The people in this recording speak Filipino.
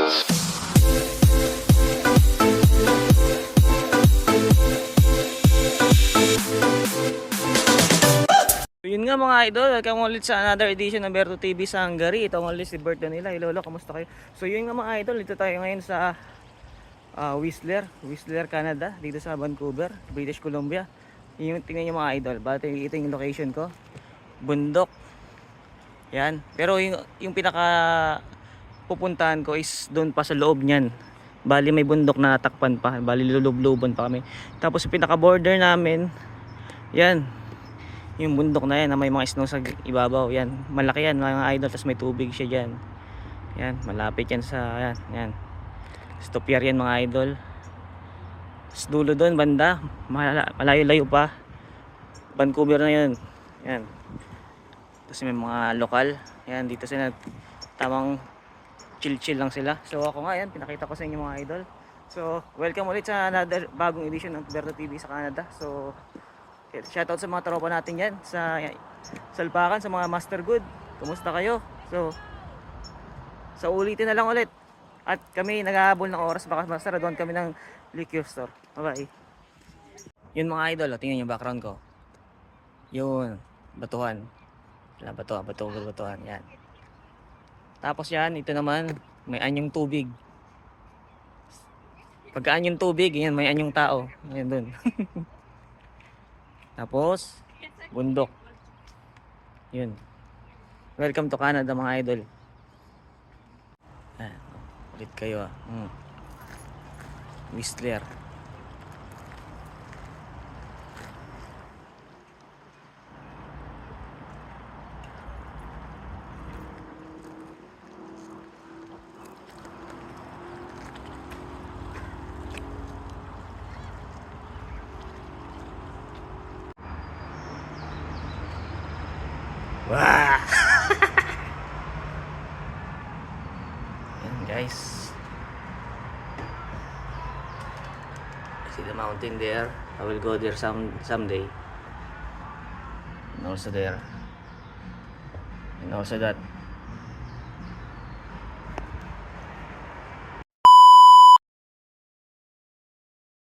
Yun nga mga idol, welcome ulit sa another edition ng Berto TV sa Hungary. Ito ang ulit si birthday nila. Hey, Lolo, kamusta kayo? So yun nga mga idol, dito tayo ngayon sa ah, Whistler, Whistler, Canada, dito sa Vancouver, British Columbia. Yung tingnan niyo mga idol, bata ito yung location ko. Bundok. Yan. Pero yung, yung pinaka pupuntahan ko is doon pa sa loob niyan. Bali may bundok na takpan pa, bali lulubluban pa kami. Tapos yung pinaka border namin, yan, yung bundok na yan na may mga snow sa ibabaw. Yan malaki yan mga idol. Tapos may tubig siya dyan. Yan malapit yan sa yan yan. Stop pier yan mga idol. Tapos dulo doon banda. Mala- malayo-layo pa. Vancouver na yan yan. Tapos may mga lokal. Yan dito sila. Tamang chill-chill lang sila so ako nga yan pinakita ko sa inyo mga idol so welcome ulit sa another bagong edition ng Berto TV sa Canada so Shoutout sa mga tropa natin yan sa Salpakan, sa mga Master Good. Kumusta kayo? So, sa ulitin na lang ulit. At kami naghahabol ng oras baka masaraduan kami ng liquor store. Bye-bye. Yun mga idol, tingnan yung background ko. Yun, batuhan. Wala, batuhan, batuhan, batuhan. Yan. Tapos yan, ito naman, may anyong tubig. Pagka anyong tubig, yan, may anyong tao. Yan dun. Tapos, bundok. Yun. Welcome to Canada mga idol. Ah, ulit kayo ah. Hmm. Whistler. Yan guys. See the mountain there. I will go there some someday. And also there. And also that